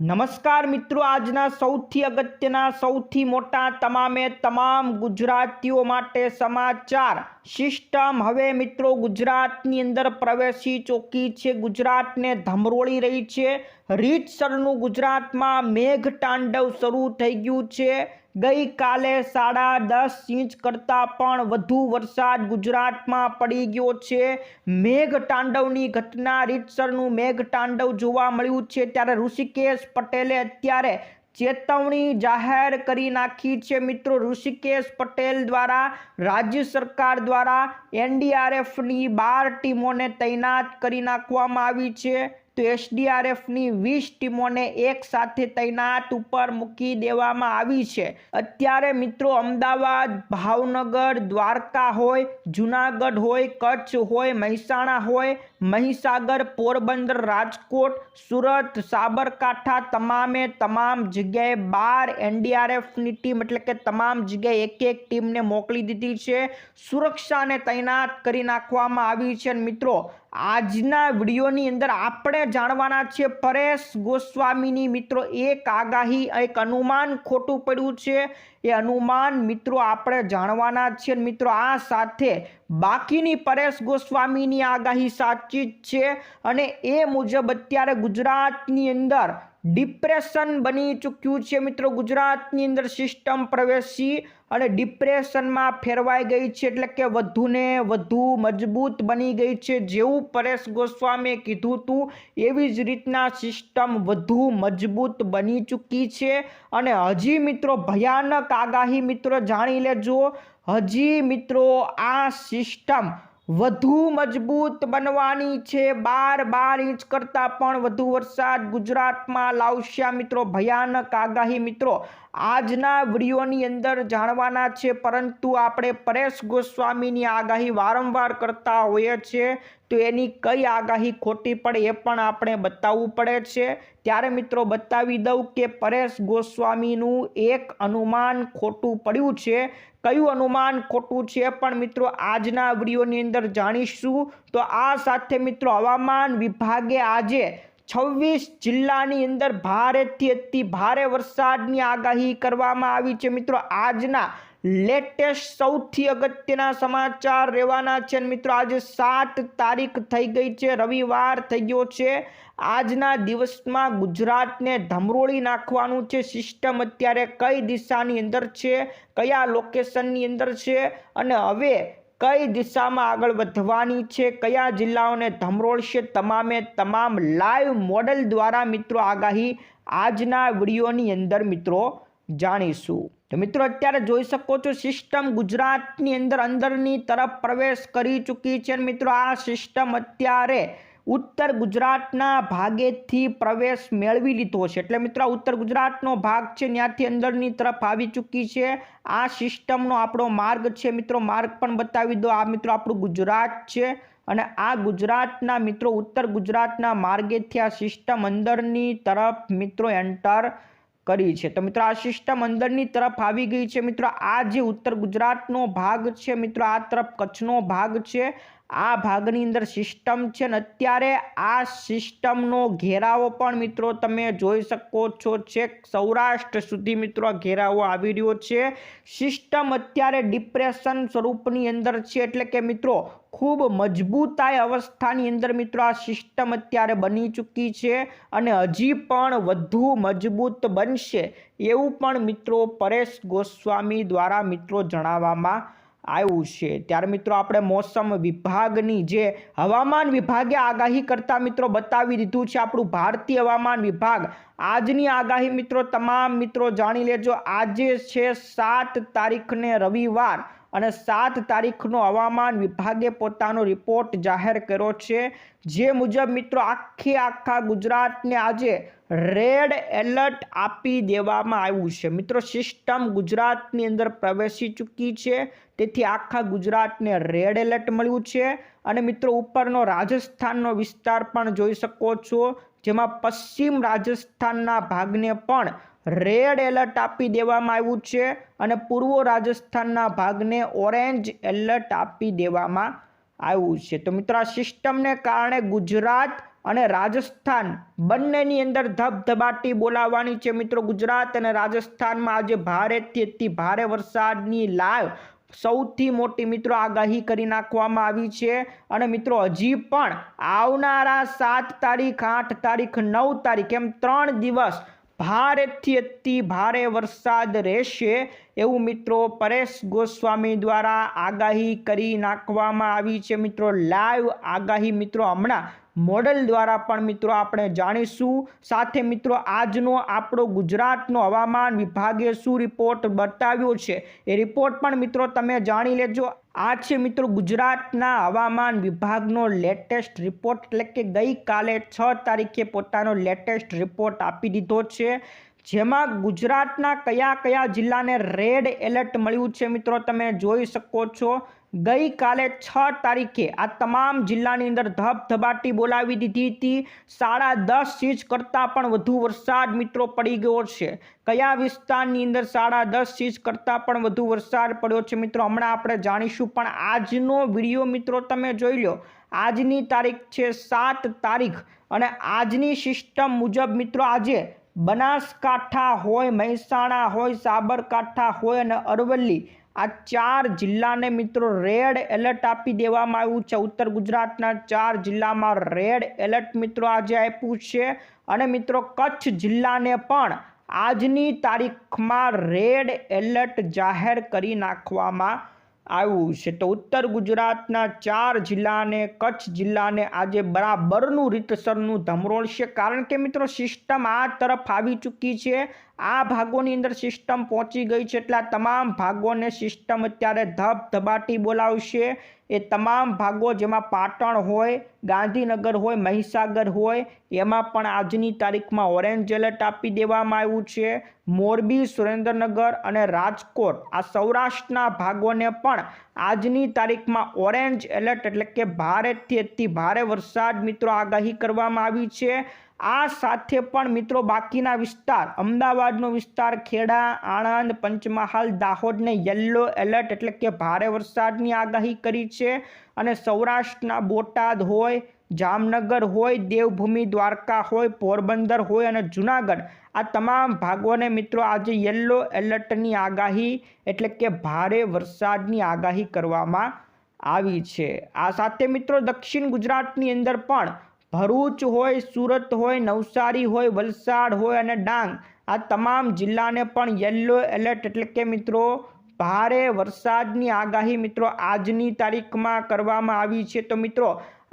નમસ્કાર મિત્રો આજના સૌથી અગત્યના સૌથી મોટા તમામે તમામ ગુજરાતીઓ માટે સમાચાર. સિસ્ટમ હવે મિત્રો ગુજરાતની અંદર પ્રવેશી ચોકી છે. ગુજરાતને ધમરોળી રહી છે. રીતસરનું ગુજરાતમાં મેઘ તાંડવ શરૂ થઈ ગયું છે. ગઈકાલે સાડા દસ ઇંચ કરતાં પણ વધુ વરસાદ ગુજરાતમાં પડી ગયો છે. મેઘ તાંડવની ઘટના, રીતસરનું મેઘ તાંડવ જોવા મળ્યું છે. ત્યારે ઋષિકેશ પટેલે અત્યારે ચેતવણી જાહેર કરી નાખી છે મિત્રો. ઋષિકેશ પટેલ દ્વારા, રાજ્ય સરકાર દ્વારા, એનડીઆરએફની બાર ટીમોને તૈનાત કરી નાખવામાં આવી છે. તો એસડીઆરએફની વીસ ટીમોને એક સાથે તૈનાત ઉપર મૂકી દેવામાં આવી છે. અત્યારે મિત્રો અમદાવાદ, ભાવનગર, દ્વારકા હોય, જુનાગઢ હોય, કચ્છ હોય, મહેસાણા હોય, મહીસાગર, પોરબંદર, રાજકોટ, સુરત, સાબરકાંઠા તમામે તમામ જગ્યાએ બાર એનડીઆરએફની ટીમ એટલે કે તમામ જગ્યાએ એક એક ટીમને મોકલી દીધી છે. સુરક્ષાને તૈનાત કરી નાખવામાં આવી છે. મિત્રો આજના વિડીયોની અંદર આપણે જાણવાના છીએ પરેશ ગોસ્વામીની મિત્રો એક આગાહી, એક અનુમાન ખોટું પડ્યું છે. એ અનુમાન મિત્રો આપણે જાણવાના છીએ મિત્રો આ સાથે બાકીની પરેશ ગોસ્વામીની આગાહી સાચી જ છે અને એ મુજબ અત્યારે ગુજરાતની અંદર ડિપ્રેશન બની ચૂક્યું છે. મિત્રો ગુજરાતની અંદર સિસ્ટમ પ્રવેશી અને ડિપ્રેશનમાં ફેરવાઈ ગઈ છે એટલે કે વધુને વધુ મજબૂત બની ગઈ છે. જેવું પરેશ ગોસ્વામીએ કીધું હતું એવી જ રીતના સિસ્ટમ વધુ મજબૂત બની ચૂકી છે. અને હજી મિત્રો ભયાનક આગાહી મિત્રો જાણી લેજો. હજી મિત્રો આ સિસ્ટમ વધુ મજબૂત બનવાની છે. બાર બાર ઇંચ કરતાં પણ વધુ વરસાદ ગુજરાતમાં લાવશે મિત્રો. ભયાનક આગાહી મિત્રો. આજના વિડીયોની અંદર જાણવાના છે, પરંતુ આપણે પરેશ ગોસ્વામીની આગાહી વારંવાર કરતા હોઈએ છીએ, તો એની કઈ આગાહી ખોટી પડે એ પણ આપણે બતાવવું પડે છે. ત્યારે મિત્રો બતાવી દઉં કે પરેશ ગોસ્વામીનું એક અનુમાન ખોટું પડ્યું છે. કયું અનુમાન ખોટું છે પણ મિત્રો આજના વિડીયોની અંદર જાણીશું. તો આ સાથે મિત્રો હવામાન વિભાગે આજે છવ્વીસ જિલ્લાની અંદર ભારેથી અતિ ભારે વરસાદની આગાહી કરવામાં આવી છે. મિત્રો, આજના લેટેસ્ટ સૌથી અગત્યના સમાચાર રહેવાના છે મિત્રો, આજે સાત તારીખ થઈ ગઈ છે. રવિવાર થઈ ગયો છે. આજના દિવસમાં ગુજરાતને ધમરોળી નાખવાનું છે. સિસ્ટમ અત્યારે કઈ દિશાની અંદર છે? કયા લોકેશનની અંદર છે? અને હવે કઈ દિશામાં આગળ વધવાની છે? કયા જિલ્લાઓને ધમરોળશે? તમામે તમામ લાઈવ મોડલ દ્વારા મિત્રો આગાહી આજના વિડીયોની અંદર મિત્રો જાણીશું. તો મિત્રો અત્યારે જોઈ શકો છો, સિસ્ટમ ગુજરાતની અંદર અંદરની તરફ પ્રવેશ કરી ચૂકી છે મિત્રો આ સિસ્ટમ અત્યારે ઉત્તર ગુજરાતના ભાગેથી પ્રવેશ મેળવી લીધો છે. એટલે મિત્રો ઉત્તર ગુજરાતનો ભાગ છે, ત્યાંથી અંદરની તરફ આવી ચૂકી છે. આ સિસ્ટમનો આપણો માર્ગ છે મિત્રો, માર્ગ પણ બતાવી દો. આ મિત્રો આપણું ગુજરાત છે અને આ ગુજરાતના મિત્રો, ઉત્તર ગુજરાતના માર્ગેથી આ સિસ્ટમ અંદરની તરફ મિત્રો એન્ટર કરી છે. તો મિત્રો, આ સિસ્ટમ અંદરની તરફ આવી ગઈ છે. મિત્રો, આ જે ઉત્તર ગુજરાતનો ભાગ છે, મિત્રો, આ તરફ કચ્છનો ભાગ છે. આ ભાગની અંદર સિસ્ટમ છે ને અત્યારે આ સિસ્ટમનો ઘેરાવો પણ મિત્રો તમે જોઈ શકો છો છેક સૌરાષ્ટ્ર સુધી મિત્રો ઘેરાવો આવી રહ્યો છે. સિસ્ટમ અત્યારે ડિપ્રેશન સ્વરૂપની અંદર છે એટલે કે મિત્રો ખૂબ મજબૂતાઈ અવસ્થાની અંદર મિત્રો આ સિસ્ટમ અત્યારે બની ચૂકી છે અને હજી પણ વધુ મજબૂત બનશે એવું પણ મિત્રો પરેશ ગોસ્વામી દ્વારા મિત્રો જણાવવામાં આવ્યું છે. ત્યારે મિત્રો આપણે મોસમ વિભાગની જે હવામાન વિભાગે આગાહી કરતા મિત્રો બતાવી દીધું છે આપણું ભારતીય હવામાન વિભાગ. આજની આગાહી મિત્રો તમામ મિત્રો જાણી લેજો. આજે છે સાત તારીખને રવિવાર. અને સાત તારીખનો હવામાન વિભાગે પોતાનો રિપોર્ટ જાહેર કર્યો છે. જે મુજબ મિત્રો આખે આખા ગુજરાતને આજે રેડ એલર્ટ આપી દેવામાં આવ્યું છે. મિત્રો સિસ્ટમ ગુજરાતની અંદર પ્રવેશી ચૂકી છે. તેથી આખા ગુજરાતને રેડ એલર્ટ મળ્યું છે. અને મિત્રો ઉપરનો રાજસ્થાનનો વિસ્તાર પણ જોઈ શકો છો. જેમાં પશ્ચિમ રાજસ્થાનના ભાગને પણ રેડ એલર્ટ આપી દેવામાં આવ્યું છે અને પૂર્વ રાજસ્થાનના ભાગને ઓરેન્જ એલર્ટ આપી દેવામાં આવ્યું છે. તો મિત્રો, આ સિસ્ટમને કારણે ગુજરાત અને રાજસ્થાન બંનેની અંદર ધબધબાટી બોલાવવાની છે મિત્રો. ગુજરાત અને રાજસ્થાનમાં આજે ભારેથી અતિ ભારે વરસાદની લાઈવ સૌથી મોટી મિત્રો આગાહી કરી નાખવામાં આવી છે. અને મિત્રો, હજી પણ આવનારા સાત તારીખ, આઠ તારીખ, નવ તારીખ એમ ત્રણ દિવસ ભારેથી અતિ ભારે વરસાદ રહેશે એવું મિત્રો પરેશ ગોસ્વામી દ્વારા આગાહી કરી નાખવામાં આવી છે મિત્રો. લાઈવ આગાહી મિત્રો હમણાં મોડલ દ્વારા પણ મિત્રો આપણે જાણીશું. સાથે મિત્રો આજનો આપણો ગુજરાતનો હવામાન વિભાગે શું રિપોર્ટ બતાવ્યો છે? એ રિપોર્ટ પણ મિત્રો તમે જાણી લેજો. આ છે મિત્રો ગુજરાતના હવામાન વિભાગનો લેટેસ્ટ રિપોર્ટ એટલે કે ગઈકાલે છ તારીખે પોતાનો લેટેસ્ટ રિપોર્ટ આપી દીધો છે. જેમાં ગુજરાતના કયા કયા જિલ્લાને રેડ એલર્ટ મળ્યું છે મિત્રો તમે જોઈ શકો છો. ગઈકાલે છ તારીખે આ તમામ જિલ્લાની અંદર ધબધબાટી બોલાવી દીધી હતી. સાડા દસ ઇંચ કરતાં પણ વધુ વરસાદ મિત્રો પડી ગયો છે. કયા વિસ્તારની અંદર સાડા દસ ઇંચ કરતાં પણ વધુ વરસાદ પડ્યો છે મિત્રો? હમણાં આપણે જાણીશું, પણ આજનો વીડિયો મિત્રો તમે જોઈ લો. આજની તારીખ છે સાત તારીખ અને આજની સિસ્ટમ મુજબ મિત્રો આજે બનાસકાંઠા હોય, મહેસાણા હોય, સાબરકાંઠા હોય અને અરવલ્લી આ ચાર જિલ્લાને મિત્રો રેડ એલર્ટ આપી દેવામાં આવ્યું છે. ઉત્તર ગુજરાતના ચાર જિલ્લામાં રેડ એલર્ટ મિત્રો આજે આપ્યું છે. અને મિત્રો કચ્છ જિલ્લાને પણ આજની તારીખમાં રેડ એલર્ટ જાહેર કરી નાખવામાં આવ્યું છે. તો ઉત્તર ગુજરાતના ચાર જિલ્લાને, કચ્છ જિલ્લાને આજે બરાબરનું રીતસરનું ધમરોળશે કારણ કે મિત્રો સિસ્ટમ આ તરફ આવી ચૂકી છે. આ ભાગોની અંદર સિસ્ટમ પહોંચી ગઈ છે એટલે તમામ ભાગોને સિસ્ટમ અત્યારે ધબધબાટી બોલાવશે. એ તમામ ભાગો જેમાં પાટણ હોય, ગાંધીનગર હોય, મહીસાગર હોય, એમાં પણ આજની તારીખમાં ઓરેન્જ એલર્ટ આપી દેવામાં આવ્યું છે. મોરબી, સુરેન્દ્રનગર અને રાજકોટ આ સૌરાષ્ટ્રના ભાગોને પણ આજની તારીખમાં ઓરેન્જ એલર્ટ એટલે કે ભારેથી અતિ ભારે વરસાદ મિત્રો આગાહી કરવામાં આવી છે. આ સાથે પણ મિત્રો બાકીના વિસ્તાર, અમદાવાદનો વિસ્તાર, ખેડા, આણંદ, પંચમહાલ, દાહોદને યલો એલર્ટ એટલે કે ભારે વરસાદની આગાહી કરી છે અને સૌરાષ્ટ્રના બોટાદ હોય, જામનગર હોય, દેવભૂમિ, દ્વારકા હોય, પોરબંદર હોય અને જુનાગઢ, આ તમામ ભાગોને મિત્રો આજે યલો એલર્ટની આગાહી એટલે કે ભારે વરસાદની આગાહી કરવામાં આવી છે. આ સાથે મિત્રો દક્ષિણ ગુજરાતની અંદર પણ ભરૂચ હોય, સુરત હોય, નવસારી હોય, વલસાડ હોય અને ડાંગ. આ તમામ જિલ્લાને પણ યલો એલર્ટ એટલે કે મિત્રો ભારે વરસાદની આગાહી મિત્રો આજની તારીખમાં કરવામાં આવી છે. તો મિત્રો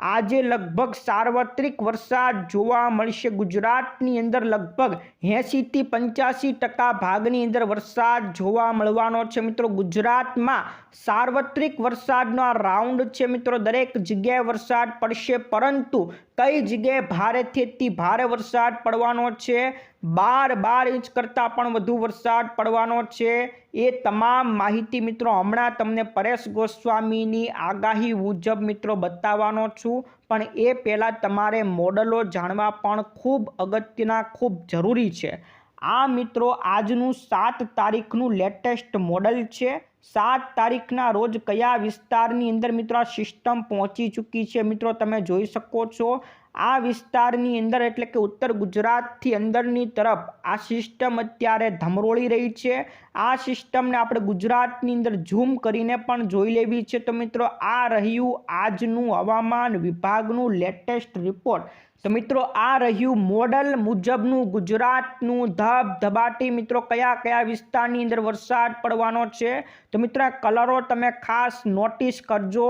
આજે લગભગ સાર્વત્રિક વરસાદ જોવા મળશે. ગુજરાતની અંદર લગભગ એંશીથી પંચ્યાસી ટકા ભાગની અંદર વરસાદ જોવા મળવાનો છે મિત્રો. ગુજરાતમાં સાર્વત્રિક વરસાદનો આ રાઉન્ડ છે મિત્રો. દરેક જગ્યાએ વરસાદ પડશે, પરંતુ કઈ જગ્યાએ ભારેથી ભારે વરસાદ પડવાનો છે? બાર બાર ઇંચ કરતાં પણ વધુ વરસાદ પડવાનો છે. એ તમામ માહિતી મિત્રો હમણાં તમને પરેશ ગોસ્વામીની આગાહી મુજબ મિત્રો બતાવવાનો છું. પણ એ પહેલાં તમારે મોડલો જાણવા પણ ખૂબ અગત્યના, ખૂબ જરૂરી છે. આ મિત્રો આજનું સાત તારીખનું લેટેસ્ટ મોડલ છે. સાત તારીખના રોજ કયા વિસ્તારની અંદર મિત્રો આ સિસ્ટમ પહોંચી ચૂકી છે મિત્રો તમે જોઈ શકો છો. આ વિસ્તારની અંદર એટલે કે ઉત્તર ગુજરાતથી અંદરની તરફ આ સિસ્ટમ અત્યારે ધમરોળી રહી છે. આ સિસ્ટમને આપણે ગુજરાતની અંદર ઝૂમ કરીને પણ જોઈ લેવી છે તો મિત્રો આ રહ્યું આજનું હવામાન વિભાગનું લેટેસ્ટ રિપોર્ટ તો મિત્રો, આ રહ્યું મોડલ મુજબનું ગુજરાતનું ધબ ધબાટી મિત્રો, કયા કયા વિસ્તારની અંદર વરસાદ પડવાનો છે? તો મિત્રો કલરો તમે ખાસ નોટિસ કરજો.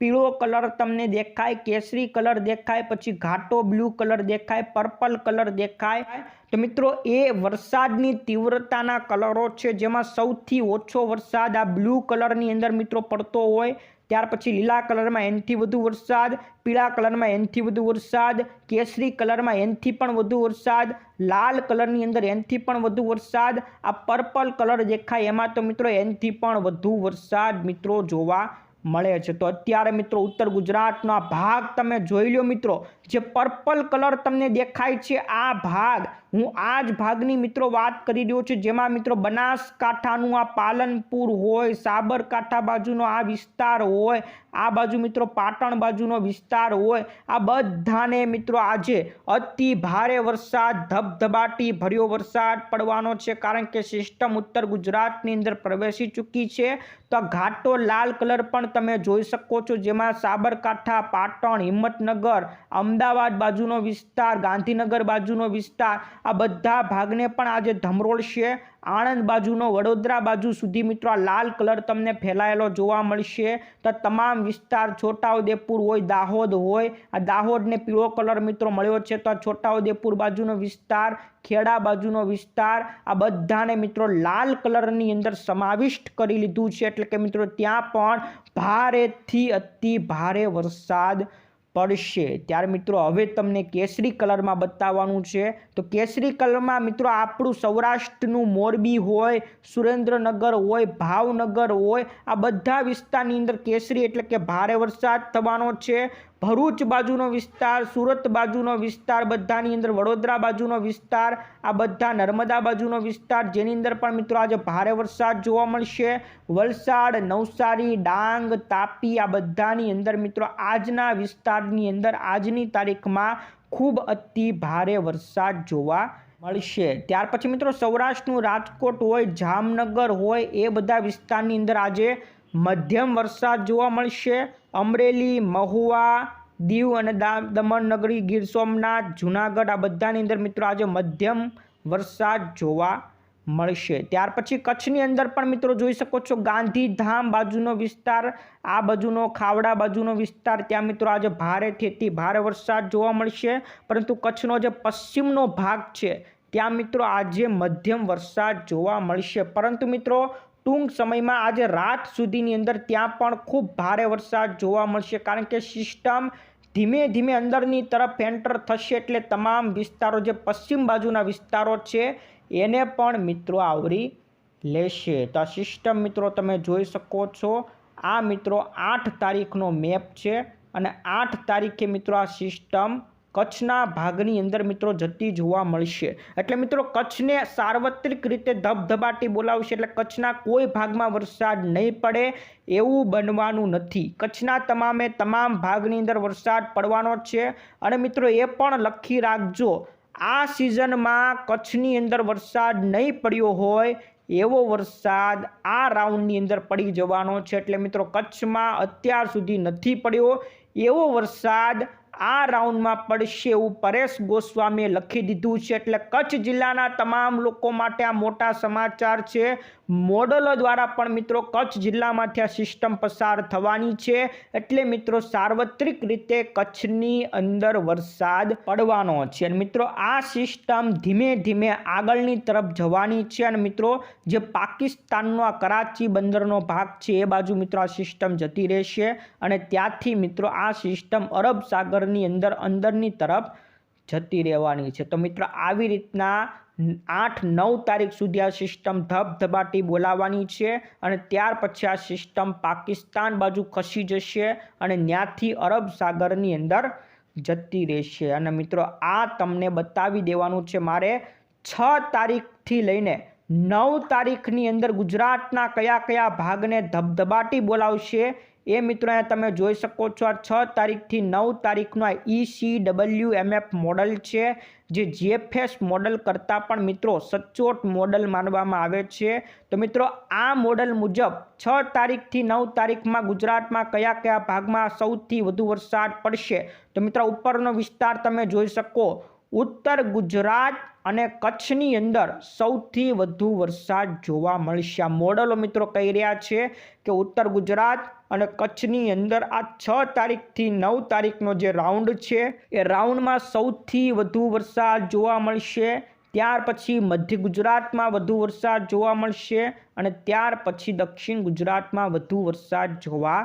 પીળો કલર તમને દેખાય, કેસરી કલર દેખાય, પછી ઘાટો બ્લુ કલર દેખાય, પર્પલ કલર દેખાય. તો મિત્રો, એ વરસાદની તીવ્રતાના કલરો છે, જેમાં સૌથી ઓછો વરસાદ આ બ્લુ કલરની અંદર મિત્રો પડતો હોય. ત્યાર પછી લીલા કલરમાં એનથી વધુ વરસાદ, પીળા કલરમાં એનથી વધુ વરસાદ, કેસરી કલરમાં એનથી પણ વધુ વરસાદ, લાલ કલરની અંદર એનથી પણ વધુ વરસાદ, આ પર્પલ કલર દેખાય એમાં તો મિત્રો એનથી પણ વધુ વરસાદ મિત્રો જોવા મળે છે. તો અત્યારે મિત્રો ઉત્તર ગુજરાતનો આ ભાગ તમે જોઈ લો મિત્રો, જે પર્પલ કલર તમને દેખાય છે આ ભાગ. હું આ જ ભાગની મિત્રો વાત કરી રહ્યો છું, જેમાં મિત્રો બનાસકાંઠાનું આ પાલનપુર હોય, સાબરકાંઠા બાજુનો આ વિસ્તાર હોય, આ બાજુ મિત્રો પાટણ બાજુનો વિસ્તાર હોય, આ બધાને મિત્રો આજે અતિ ભારે વરસાદ, ધબધબાટી, ભર્યો વરસાદ પડવાનો છે, કારણ કે સિસ્ટમ ઉત્તર ગુજરાતની અંદર પ્રવેશી ચૂકી છે. તો ઘાટો લાલ કલર પણ તમે જોઈ શકો છો, જેમાં સાબરકાંઠા, પાટણ, હિંમતનગર, અમદાવાદ બાજુનો વિસ્તાર, ગાંધીનગર બાજુનો વિસ્તાર આ બધા ભાગને પણ આજે ધમરોળશે આણંદ બાજુનો વડોદરા બાજુ સુધી મિત્રો આ લાલ કલર તમને ફેલાયેલો જોવા મળશે. તો તમામ વિસ્તાર છોટાઉદેપુર હોય, દાહોદ હોય, આ દાહોદને પીળો કલર મિત્રો મળ્યો છે. તો છોટાઉદેપુર બાજુનો વિસ્તાર, ખેડા બાજુનો વિસ્તાર, આ બધાને મિત્રો લાલ કલરની અંદર સમાવિષ્ટ કરી લીધું છે. એટલે કે મિત્રો ત્યાં પણ ભારેથી અતિ ભારે વરસાદ પડશે. ત્યારે મિત્રો, હવે તમને કેસરી કલરમાં બતાવવાનું છે. તો કેસરી કલરમાં મિત્રો, આપણું સૌરાષ્ટ્રનું મોરબી હોય, સુરેન્દ્રનગર હોય, ભાવનગર હોય, આ બધા વિસ્તારની અંદર કેસરી એટલે કે ભારે વરસાદ થવાનો છે. ભરૂચ બાજુનો વિસ્તાર, સુરત બાજુનો વિસ્તાર, બધાની અંદર વડોદરા બાજુનો વિસ્તાર, આ બધા નર્મદા બાજુનો વિસ્તાર, જેની અંદર પણ મિત્રો આજે ભારે વરસાદ જોવા મળશે. વલસાડ, નવસારી, ડાંગ, તાપી આ બધાની અંદર મિત્રો આજના વિસ્તારની અંદર આજની તારીખમાં ખૂબ અતિ ભારે વરસાદ જોવા મળશે. ત્યાર પછી મિત્રો સૌરાષ્ટ્રનું રાજકોટ હોય, જામનગર હોય, એ બધા વિસ્તારની અંદર આજે મધ્યમ વરસાદ જોવા મળશે. અમરેલી, મહુવા, દીવ અને દમણ નગરી, ગીર સોમનાથ, જુનાગઢ આ બધાની અંદર મિત્રો આજે મધ્યમ વરસાદ જોવા મળશે. ત્યાર પછી કચ્છની અંદર પણ મિત્રો જોઈ શકો છો, ગાંધીધામ બાજુનો વિસ્તાર, આ બાજુનો ખાવડા બાજુનો વિસ્તાર, ત્યાં મિત્રો આજે ભારેથી અતિ ભારે વરસાદ જોવા મળશે. પરંતુ કચ્છનો જે પશ્ચિમનો ભાગ છે, ત્યાં મિત્રો આજે મધ્યમ વરસાદ જોવા મળશે. પરંતુ મિત્રો ટૂંક સમયમાં આજે રાત સુધીની અંદર ત્યાં પણ ખૂબ ભારે વરસાદ જોવા મળશે કારણ કે સિસ્ટમ ધીમે ધીમે અંદરની તરફ એન્ટર થશે એટલે તમામ વિસ્તારો જે પશ્ચિમ બાજુના વિસ્તારો છે, એને પણ મિત્રો આવરી લેશે. તો આ સિસ્ટમ મિત્રો તમે જોઈ શકો છો, આ મિત્રો આઠ તારીખનો મેપ છે અને આઠ તારીખે મિત્રો આ સિસ્ટમ કચ્છના ભાગની અંદર મિત્રો જતી જોવા મળશે. એટલે મિત્રો કચ્છને સાર્વત્રિક રીતે ધબધબાટી બોલાવશે એટલે કચ્છના કોઈ ભાગમાં વરસાદ નહીં પડે એવું બનવાનું નથી. કચ્છના તમામે તમામ ભાગની અંદર વરસાદ પડવાનો છે. અને મિત્રો એ પણ લખી રાખજો, આ સિઝનમાં કચ્છની અંદર વરસાદ નહીં પડ્યો હોય એવો વરસાદ આ રાઉન્ડની અંદર પડી જવાનો છે. એટલે મિત્રો કચ્છમાં અત્યાર સુધી નથી પડ્યો એવો વરસાદ આ રાઉન્ડમાં પડશે એવું પરેશ ગોસ્વામીએ લખી દીધું છે. એટલે કચ્છ જિલ્લાના તમામ લોકો માટે આ મોટા સમાચાર છે. મોડલો દ્વારા પણ મિત્રો કચ્છ જિલ્લામાંથી આ સિસ્ટમ પસાર થવાની છે. એટલે મિત્રો સાર્વત્રિક રીતે કચ્છની અંદર વરસાદ પડવાનો છે. અને મિત્રો આ સિસ્ટમ ધીમે ધીમે આગળની તરફ જવાની છે. અને મિત્રો જે પાકિસ્તાનનો આ કરાચી બંદરનો ભાગ છે, એ બાજુ મિત્રો આ સિસ્ટમ જતી રહેશે. અને ત્યાંથી મિત્રો આ સિસ્ટમ અરબ સાગરની અંદર અંદરની તરફ જતી રહેવાની છે. તો મિત્રો આવી રીતના આઠ, નવ તારીખ સુધી આ સિસ્ટમ ધબધબાટી બોલાવવાની છે અને ત્યાર પછી આ સિસ્ટમ પાકિસ્તાન બાજુ ખસી જશે અને ત્યાંથી અરબ સાગરની અંદર જતી રહેશે. અને મિત્રો, આ તમને બતાવી દેવાનું છે મારે છ તારીખથી લઈને નવ તારીખની અંદર ગુજરાતના કયા કયા ભાગને ધબધબાટી બોલાવશે એ મિત્રો અહીંયા તમે જોઈ શકો છો, આ છ તારીખથી નવ તારીખનો આ ઈ ડબલ્યુ એમએફ મોડલ છે, જે જીએફએસ મોડલ કરતાં પણ મિત્રો સચોટ મોડલ માનવામાં આવે છે. તો મિત્રો, આ મોડલ મુજબ છ તારીખથી નવ તારીખમાં ગુજરાતમાં કયા કયા ભાગમાં સૌથી વધુ વરસાદ પડશે? તો મિત્રો, ઉપરનો વિસ્તાર તમે જોઈ શકો. ઉત્તર ગુજરાત અને કચ્છની અંદર સૌથી વધુ વરસાદ જોવા મળશે. આ મોડલો મિત્રો કહી રહ્યા છે કે ઉત્તર ગુજરાત અને કચ્છની અંદર આ છ તારીખથી નવ તારીખનો જે રાઉન્ડ છે, એ રાઉન્ડમાં સૌથી વધુ વરસાદ જોવા મળશે. ત્યાર પછી મધ્ય ગુજરાતમાં વધુ વરસાદ જોવા મળશે અને ત્યાર પછી દક્ષિણ ગુજરાતમાં વધુ વરસાદ જોવા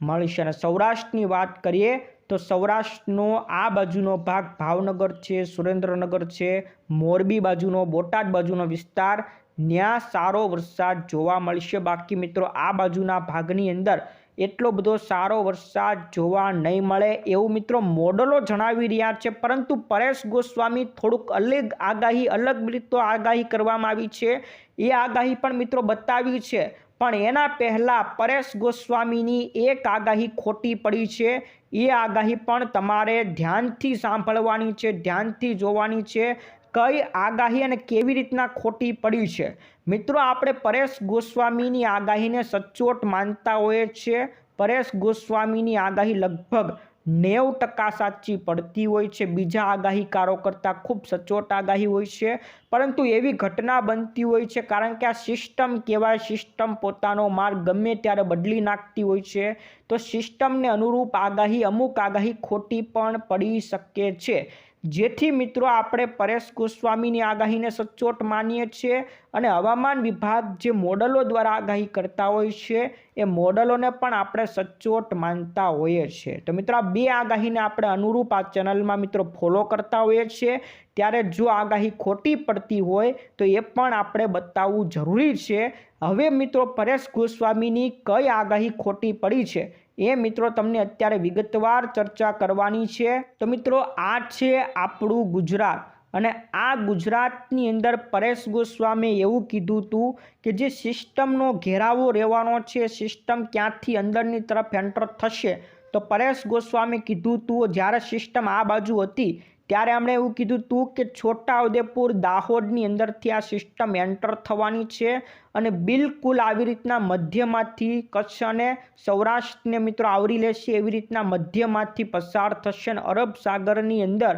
મળશે. અને સૌરાષ્ટ્રની વાત કરીએ તો સૌરાષ્ટ્રનો આ બાજુનો ભાગ ભાવનગર છે, સુરેન્દ્રનગર છે, મોરબી બાજુનો, બોટાદ બાજુનો વિસ્તાર. ત્યાં સારો વરસાદ જોવા મળશે. બાકી મિત્રો, આ બાજુના ભાગની અંદર એટલો બધો સારો વરસાદ જોવા નહીં મળે એવું મિત્રો મોડલો જણાવી રહ્યા છે. પરંતુ પરેશ ગોસ્વામી થોડુંક અલગ આગાહી, અલગ રીતે આગાહી કરવામાં આવી છે. એ આગાહી પણ મિત્રો બતાવી છે. પણ એના પહેલાં પરેશ ગોસ્વામીની એક આગાહી ખોટી પડી છે. એ આગાહી પણ તમારે ધ્યાનથી સાંભળવાની છે, ધ્યાનથી જોવાની છે કઈ આગાહી અને કેવી રીતના ખોટી પડી છે. મિત્રો, આપણે પરેશ ગોસ્વામીની આગાહીને સચોટ માનતા હોઈએ છીએ. પરેશ ગોસ્વામીની આગાહી લગભગ નેવ ટકા સાચી પડતી હોય છે. બીજા આગાહીકારો કરતાં ખૂબ સચોટ આગાહી હોય છે. પરંતુ એવી ઘટના બનતી હોય છે કારણ કે આ સિસ્ટમ કહેવાય સિસ્ટમ પોતાનો માર્ગ ગમે ત્યારે બદલી નાખતી હોય છે. તો સિસ્ટમને અનુરૂપ આગાહી અમુક આગાહી ખોટી પણ પડી શકે છે. જેથી મિત્રો આપણે પરેશ ગોસ્વામીની આગાહીને સચોટ માનીએ છીએ અને હવામાન વિભાગ જે મોડલો દ્વારા આગાહી કરતા હોય છે, એ મોડલોને પણ આપણે સચોટ માનતા હોઈએ છીએ. તો મિત્રો આ બે આગાહીને આપણે અનુરૂપ આ ચેનલમાં મિત્રો ફોલો કરતા હોઈએ છીએ. ત્યારે જો આગાહી ખોટી પડતી હોય, તો એ પણ આપણે બતાવવું જરૂરી છે. હવે મિત્રો પરેશ ગોસ્વામીની કઈ આગાહી ખોટી પડી છે એ મિત્રો તમને અત્યારે વિગતવાર ચર્ચા કરવાની છે. તો મિત્રો, આ છે આપણું ગુજરાત. અને આ ગુજરાતની અંદર પરેશ ગોસ્વામીએ એવું કીધું હતું કે જે સિસ્ટમનો ઘેરાવો રહેવાનો છે, સિસ્ટમ ક્યાંથી અંદરની તરફ એન્ટર થશે. તો પરેશ ગોસ્વામી કીધું હતું, જ્યારે સિસ્ટમ આ બાજુ હતી ત્યારે એમણે એવું કીધું હતું કે છોટાઉદેપુર દાહોદની અંદરથી આ સિસ્ટમ એન્ટર થવાની છે અને બિલકુલ આવી રીતના મધ્યમાંથી કચ્છ અને સૌરાષ્ટ્રને મિત્રો આવરી લેશે એવી રીતના મધ્યમાંથી પસાર થશે અને અરબ સાગરની અંદર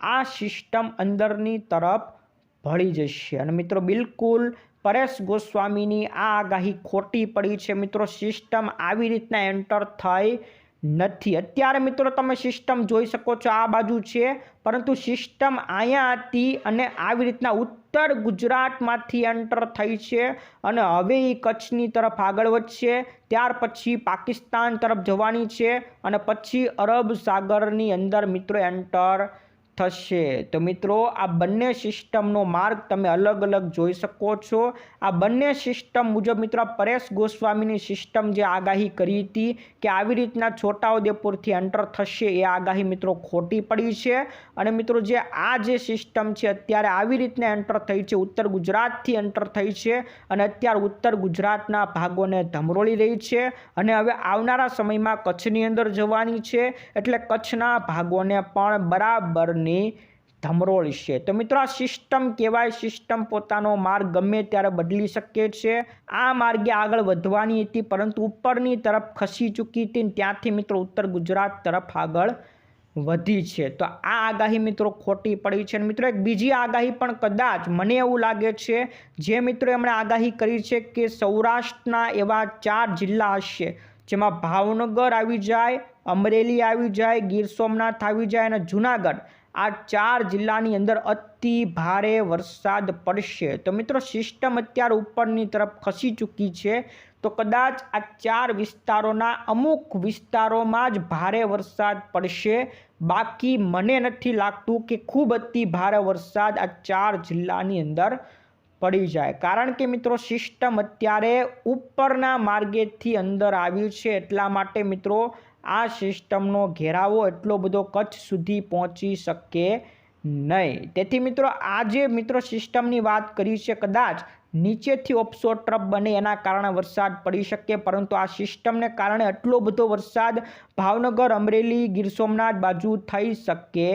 આ સિસ્ટમ અંદરની તરફ ભળી જશે. અને મિત્રો બિલકુલ પરેશ ગોસ્વામીની આ આગાહી ખોટી પડી છે. મિત્રો સિસ્ટમ આવી રીતના એન્ટર થઈ નથી. અત્યારે મિત્રો તમે સિસ્ટમ જોઈ શકો છો, આ બાજુ છે. પરંતુ સિસ્ટમ અહીંયા હતી અને આવી રીતના ઉત્તર ગુજરાતમાંથી એન્ટર થઈ છે અને હવે એ કચ્છની તરફ આગળ વધશે. ત્યાર પછી પાકિસ્તાન તરફ જવાની છે અને પછી અરબ સાગરની અંદર મિત્રો એન્ટર થશે. તો મિત્રો, આ બંને સિસ્ટમનો માર્ગ તમે અલગ અલગ જોઈ શકો છો. આ બંને સિસ્ટમ મુજબ મિત્રો પરેશ ગોસ્વામીની સિસ્ટમ જે આગાહી કરી હતી કે આવી રીતના છોટાઉદેપુરથી એન્ટર થશે એ આગાહી મિત્રો ખોટી પડી છે. અને મિત્રો, જે આ જે સિસ્ટમ છે, અત્યારે આવી રીતના એન્ટર થઈ છે. ઉત્તર ગુજરાતથી એન્ટર થઈ છે અને અત્યારે ઉત્તર ગુજરાતના ભાગોને ધમરોળી રહી છે અને હવે આવનારા સમયમાં કચ્છની અંદર જવાની છે. એટલે કચ્છના ભાગોને પણ બરાબર ની ધમરોળ છે. તો મિત્રો આ સિસ્ટમ કહેવાય સિસ્ટમ પોતાનો માર્ગ ગમે ત્યારે બદલી શકે છે. આ માર્ગે આગળ વધવાની હતી, પરંતુ ઉપરની તરફ ખસી ચૂકી હતી ત્યાંથી મિત્રો ઉત્તર ગુજરાત તરફ આગળ વધી છે. તો આ આગાહી મિત્રો ખોટી પડી છે. અને મિત્રો એક બીજી આગાહી પણ કદાચ મને એવું લાગે છે, જે મિત્રો એમણે આગાહી કરી છે કે સૌરાષ્ટ્રના એવા ચાર જિલ્લા હશે, જેમાં ભાવનગર આવી જાય, અમરેલી આવી જાય, ગીર સોમનાથ આવી જાય અને જુનાગઢ. આ ચાર જિલ્લાની અંદર અતિ ભારે વરસાદ પડશે. તો મિત્રો, સિસ્ટમ અત્યારે ઉપરની તરફ ખસી ચૂકી છે. તો કદાચ આ ચાર વિસ્તારોના અમુક વિસ્તારોમાં જ ભારે વરસાદ પડશે. બાકી મને નથી લાગતું કે ખૂબ અતિ ભારે વરસાદ આ ચાર જિલ્લાની અંદર પડી જાય. કારણ કે મિત્રો, સિસ્ટમ અત્યારે ઉપરના માર્ગેથી અંદર આવ્યું છે. એટલા માટે મિત્રો આ સિસ્ટમનો ઘેરાવો એટલો બધો કચ્છ સુધી પહોંચી શકે નહીં. તેથી મિત્રો આ જે મિત્રો સિસ્ટમની વાત કરી છે કદાચ નીચેથી ઓપ્સો ટ્રપ બને એના કારણે વરસાદ પડી શકે, પરંતુ આ સિસ્ટમને કારણે એટલો બધો વરસાદ ભાવનગર, અમરેલી, ગીર સોમનાથ બાજુ થઈ શકે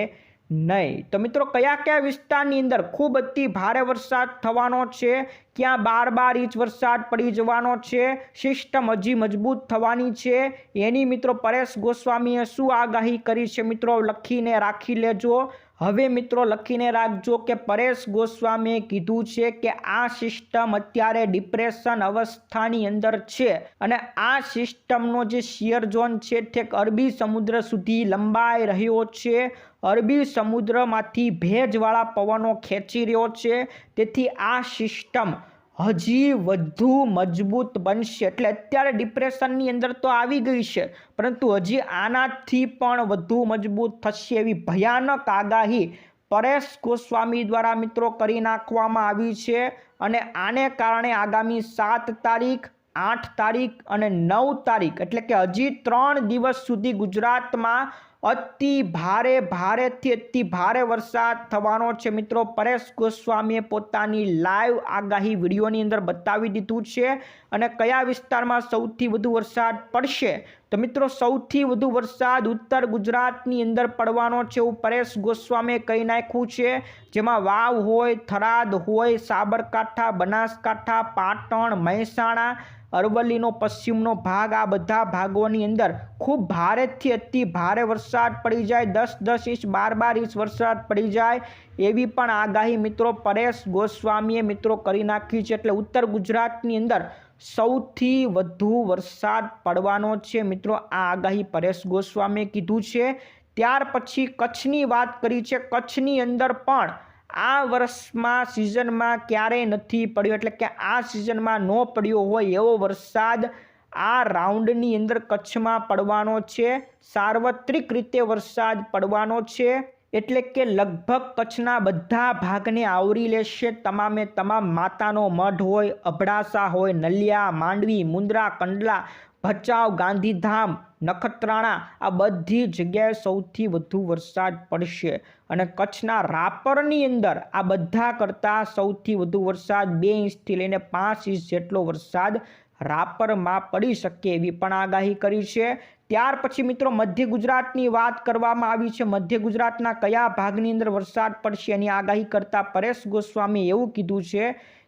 નહીં. તો મિત્રો, કયા કયા વિસ્તારની અંદર ખૂબ અતિ ભારે વરસાદ થવાનો છે? ક્યાં બાર બાર ઇંચ વરસાદ પડી જવાનો છે? સિસ્ટમ હજી મજબૂત થવાની છે? એની મિત્રો, પરેશ ગોસ્વામીએ શું આગાહી કરી છે? મિત્રો, લખીને રાખી લેજો. હવે મિત્રો લખીને રાખજો કે પરેશ ગોસ્વામીએ કીધું છે કે આ સિસ્ટમ અત્યારે ડિપ્રેશન અવસ્થાની અંદર છે અને આ સિસ્ટમનો જે શિયર ઝોન છે ઠેક અરબી સમુદ્ર સુધી લંબાઈ રહ્યો છે. અરબી સમુદ્રમાંથી ભેજવાળા પવનો ખેંચી રહ્યો છે. તેથી આ સિસ્ટમ હજી વધુ મજબૂત બનશે. એટલે અત્યારે ડિપ્રેશનની અંદર તો આવી ગઈ છે. પરંતુ હજી આનાથી પણ વધુ મજબૂત થશે એવી ભયાનક આગાહી પરેશ ગોસ્વામી દ્વારા મિત્રો કરી નાખવામાં આવી છે. અને આને કારણે આગામી સાત તારીખ, આઠ તારીખ અને નવ તારીખ, એટલે કે હજી ત્રણ દિવસ સુધી ગુજરાતમાં અતિ ભારે ભારેથી અતિ ભારે વરસાદ થવાનો છે. મિત્રો, પરેશ ગોસ્વામીએ પોતાની લાઈવ આગાહી વિડીયોની અંદર બતાવી દીધું છે અને કયા વિસ્તારમાં સૌથી વધુ વરસાદ પડશે? તો મિત્રો, સૌથી વધુ વરસાદ ઉત્તર ગુજરાતની અંદર પડવાનો છે એવું પરેશ ગોસ્વામીએ કહી નાખ્યું છે. જેમાં વાવ હોય, થરાદ હોય, સાબરકાંઠા, બનાસકાંઠા, પાટણ, મહેસાણા, અરવલ્લીનો પશ્ચિમનો ભાગ, આ બધા ભાગોની અંદર ખૂબ ભારેથી અતિ ભારે વરસાદ પડી જાય. દસ દસ ઇંચ, બાર બાર ઇંચ વરસાદ પડી જાય એવી પણ આગાહી મિત્રો પરેશ ગોસ્વામીએ મિત્રો કરી નાખી છે. એટલે ઉત્તર ગુજરાતની અંદર સૌથી વધુ વરસાદ પડવાનો છે. મિત્રો, આ આગાહી પરેશ ગોસ્વામીએ કીધું છે. ત્યાર પછી કચ્છની વાત કરી છે. કચ્છની અંદર પણ આ વર્ષમાં સિઝનમાં ક્યારેય નથી પડ્યો, એટલે કે આ સિઝનમાં ન પડ્યો હોય એવો વરસાદ આ રાઉન્ડની અંદર કચ્છમાં પડવાનો છે. સાર્વત્રિક રીતે વરસાદ પડવાનો છે. એટલે કે લગભગ કચ્છના બધા ભાગને આવરી લેશે. તમામે તમામ માતાનો મઢ હોય, અબડાસા હોય, નલિયા, માંડવી મુંદ્રા કંડલા, ભચાઉ, ગાંધીધામ, નખત્રાણા, આ બધી જગ્યાએ સૌથી વધુ વરસાદ પડશે. અને કચ્છના રાપરની અંદર આ બધા કરતાં સૌથી વધુ વરસાદ બે ઇંચથી લઈને પાંચ ઇંચ જેટલો વરસાદ રાપરમાં પડી શકે એવી પણ આગાહી કરી છે. ત્યાર પછી મિત્રો મધ્ય ગુજરાતની વાત કરવામાં આવી છે. મધ્ય ગુજરાતના કયા ભાગની અંદર વરસાદ પડશે એની આગાહી કરતા પરેશ ગોસ્વામી એવું કીધું છે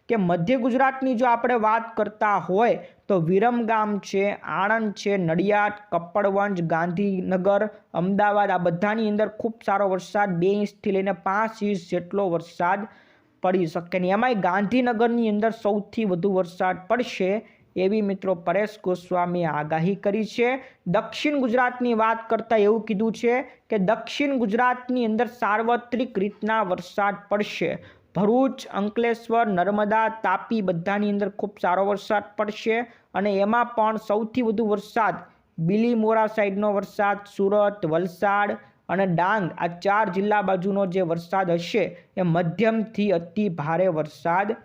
કે મધ્ય ગુજરાતની જો આપણે વાત કરતા હોય તો વિરમગામ છે, આણંદ છે, નડિયાદ કપડવંજ ગાંધીનગર, અમદાવાદ આ બધાની અંદર ખૂબ સારો વરસાદ બે ઇંચથી લઈને પાંચ ઇંચ જેટલો વરસાદ પડી શકે ને એમાંય ગાંધીનગરની અંદર સૌથી વધુ વરસાદ પડશે એવી મિત્રો પરેશ ગોસ્વામીએ આગાહી કરી છે. દક્ષિણ ગુજરાતની વાત કરતાં એવું કીધું છે કે દક્ષિણ ગુજરાતની અંદર સાર્વત્રિક રીતના વરસાદ પડશે. ભરૂચ, અંકલેશ્વર, નર્મદા, તાપી બધાની અંદર ખૂબ સારો વરસાદ પડશે અને એમાં પણ સૌથી વધુ વરસાદ બિલીમોરા સાઈડનો વરસાદ, સુરત, વલસાડ અને ડાંગ આ ચાર જિલ્લા બાજુનો જે વરસાદ હશે એ મધ્યમથી અતિ ભારે વરસાદ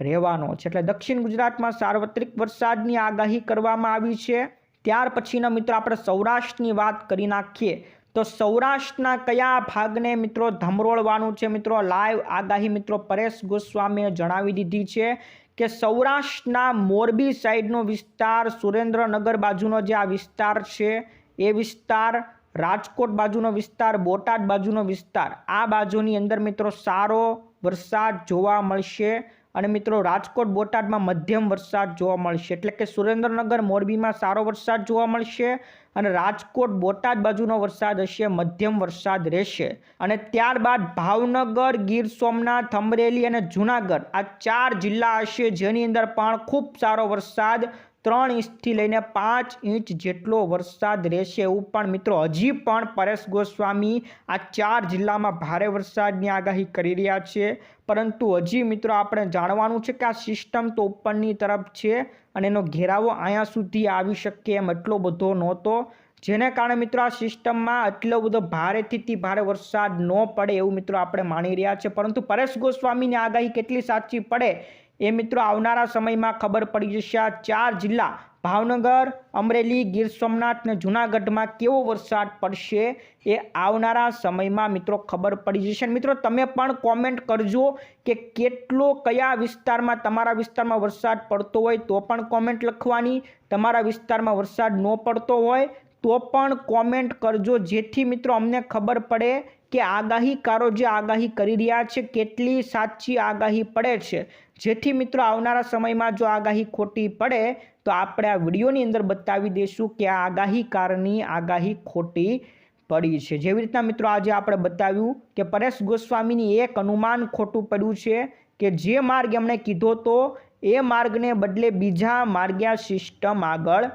રહેવાનો છે. એટલે દક્ષિણ ગુજરાતમાં સાર્વત્રિક વરસાદની આગાહી કરવામાં આવી છે. ત્યાર પછીના મિત્રો આપણે સૌરાષ્ટ્રની વાત કરી નાખીએ. તો સૌરાષ્ટ્રના કયા ભાગને મિત્રો ધમરોળવાનું છે? મિત્રો લાઈવ આગાહી મિત્રો પરેશ ગોસ્વામીએ જણાવી દીધી છે કે સૌરાષ્ટ્રના મોરબી સાઈડનો વિસ્તાર સુરેન્દ્રનગર બાજુનો જે આ વિસ્તાર છે, એ વિસ્તાર રાજકોટ બાજુનો વિસ્તાર, બોટાદ બાજુનો વિસ્તાર, આ બાજુની અંદર મિત્રો સારો વરસાદ જોવા મળશે. અને મિત્રો, રાજકોટ બોટાદમાં મધ્યમ વરસાદ જોવા મળશે. એટલે કે સુરેન્દ્રનગર મોરબીમાં સારો વરસાદ જોવા મળશે અને રાજકોટ બોટાદ બાજુનો વરસાદ હશે, મધ્યમ વરસાદ રહેશે. અને ત્યારબાદ ભાવનગર, ગીર સોમનાથ, અમરેલી અને જૂનાગઢ આ ચાર જિલ્લા હશે, જેની અંદર પણ ખૂબ સારો વરસાદ ત્રણ ઇંચથી લઈને પાંચ ઇંચ જેટલો વરસાદ રહેશે એવું પણ મિત્રો હજી પણ પરેશ ગોસ્વામી આ ચાર જિલ્લામાં ભારે વરસાદની આગાહી કરી રહ્યા છે. પરંતુ હજી મિત્રો આપણે જાણવાનું છે કે આ સિસ્ટમ તો ઉપરની તરફ છે અને એનો ઘેરાવો અહીંયા સુધી આવી શકે એમ એટલો બધો નહોતો. જેને કારણે મિત્રો આ સિસ્ટમમાં એટલો બધો ભારેથી ભારે વરસાદ ન પડે એવું મિત્રો આપણે માની રહ્યા છે. પરંતુ પરેશ ગોસ્વામીની આગાહી કેટલી સાચી પડે એ મિત્રો આવનારા સમયમાં ખબર પડી જશે આ ચાર જિલ્લા ભાવનગર, અમરેલી, ગીર સોમનાથ અને જૂનાગઢમાં કેવો વરસાદ પડશે એ આવનારા સમયમાં મિત્રો ખબર પડી જશે. મિત્રો તમે પણ કોમેન્ટ કરજો કે કેટલો કયા વિસ્તારમાં તમારા વિસ્તારમાં વરસાદ પડતો હોય તો પણ કોમેન્ટ લખવાની. તમારા વિસ્તારમાં વરસાદ ન પડતો હોય તો પણ કોમેન્ટ કરજો. જેથી મિત્રો અમને ખબર પડે કે આગાહીકારો જે આગાહી કરી રહ્યા છે, કેટલી સાચી આગાહી પડે છે? જેથી મિત્રો આવનારા સમયમાં જો આગાહી ખોટી પડે, તો આપણે આ વિડીયોની અંદર બતાવી દઈશું કે આ આગાહીકારની આગાહી ખોટી પડી છે. જેવી રીતના મિત્રો આજે આપણે બતાવ્યું કે પરેશ ગોસ્વામીની એક અનુમાન ખોટું પડ્યું છે કે જે માર્ગ એમણે કીધો તો એ માર્ગને બદલે બીજા માર્ગ્યા સિસ્ટમ આગળ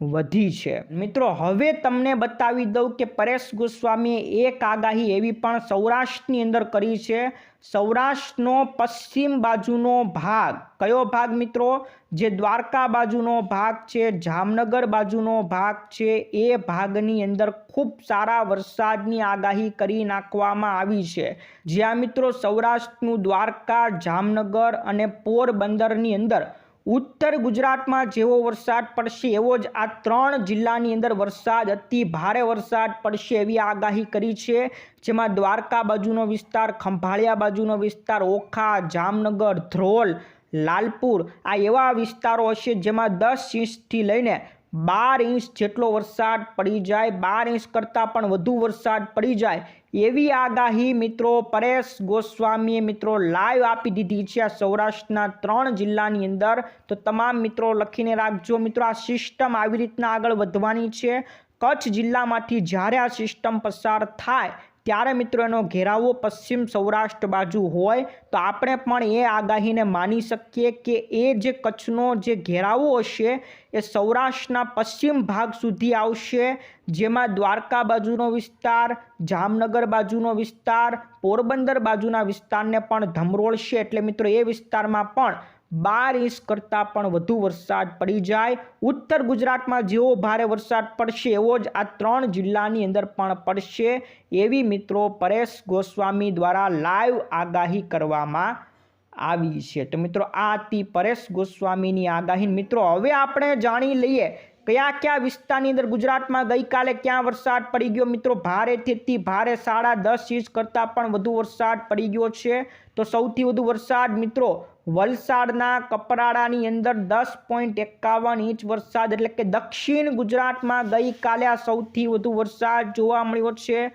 વધી છે. મિત્રો, હવે તમને બતાવી દઉં કે પરેશ ગોસ્વામીએ એક આગાહી એવી પણ સૌરાષ્ટ્રની અંદર કરી છે. સૌરાષ્ટ્રનો પશ્ચિમ બાજુનો ભાગ કયો ભાગ મિત્રો? જે દ્વારકા બાજુનો ભાગ છે, જામનગર બાજુનો ભાગ છે, એ ભાગની અંદર ખૂબ સારા વરસાદની આગાહી કરી નાખવામાં આવી છે. જ્યાં મિત્રો સૌરાષ્ટ્રનું દ્વારકા, જામનગર અને પોરબંદરની અંદર ઉત્તર ગુજરાતમાં જેવો વરસાદ પડશે એવો જ આ ત્રણ જિલ્લાની અંદર વરસાદ, અતિ ભારે વરસાદ પડશે એવી આગાહી કરી છે. જેમાં દ્વારકા બાજુનો વિસ્તાર, ખંભાળિયા બાજુનો વિસ્તાર, ઓખા, જામનગર, ધ્રોલ, લાલપુર આ એવા વિસ્તારો હશે જેમાં દસ ઇંચથી લઈને બાર ઇંચ જેટલો વરસાદ પડી જાય. બાર ઇંચ કરતાં પણ વધુ વરસાદ પડી જાય એવી આગાહી મિત્રો પરેશ ગોસ્વામીએ મિત્રો લાઈવ આપી દીધી છે આ સૌરાષ્ટ્રના ત્રણ જિલ્લાની અંદર. તો તમામ મિત્રો લખીને રાખજો મિત્રો આ સિસ્ટમ આવી રીતના આગળ વધવાની છે. કચ્છ જિલ્લામાંથી જ્યારે આ સિસ્ટમ પસાર થાય ત્યારે મિત્રો એનો ઘેરાવો પશ્ચિમ સૌરાષ્ટ્ર બાજુ હોય તો આપણે પણ એ આગાહીને માની શકીએ કે એ જે કચ્છનો જે ઘેરાવો હશે એ સૌરાષ્ટ્રના પશ્ચિમ ભાગ સુધી આવશે. જેમાં દ્વારકા બાજુનો વિસ્તાર, જામનગર બાજુનો વિસ્તાર, પોરબંદર બાજુના વિસ્તારને પણ ધમરોળશે. એટલે મિત્રો એ વિસ્તારમાં પણ બાર ઇંચ કરતાં પણ વધુ વરસાદ પડી જાય. ઉત્તર ગુજરાતમાં જેવો ભારે વરસાદ પડશે, એવો જ આ ત્રણ જિલ્લાની અંદર પણ પડશે. એવી મિત્રો પરેશ ગોસ્વામી દ્વારા લાઈવ આગાહી કરવામાં આવી છે. તો મિત્રો, આ હતી પરેશ ગોસ્વામીની આગાહી. મિત્રો, હવે આપણે જાણી લઈએ કયા કયા વિસ્તારની અંદર ગુજરાતમાં ગઈકાલે ક્યાં વરસાદ પડી ગયો. મિત્રો, ભારેથી ભારે સાડા દસ ઇંચ કરતાં પણ વધુ વરસાદ પડી ગયો છે. તો સૌથી વધુ વરસાદ મિત્રો વલસાડના કપરાડાની અંદર દસ પોઈન્ટ એકાવન ઇંચ વરસાદ એટલે કે દક્ષિણ ગુજરાતમાં ગઈકાલે આ સૌથી વધુ વરસાદ જોવા મળ્યો છે.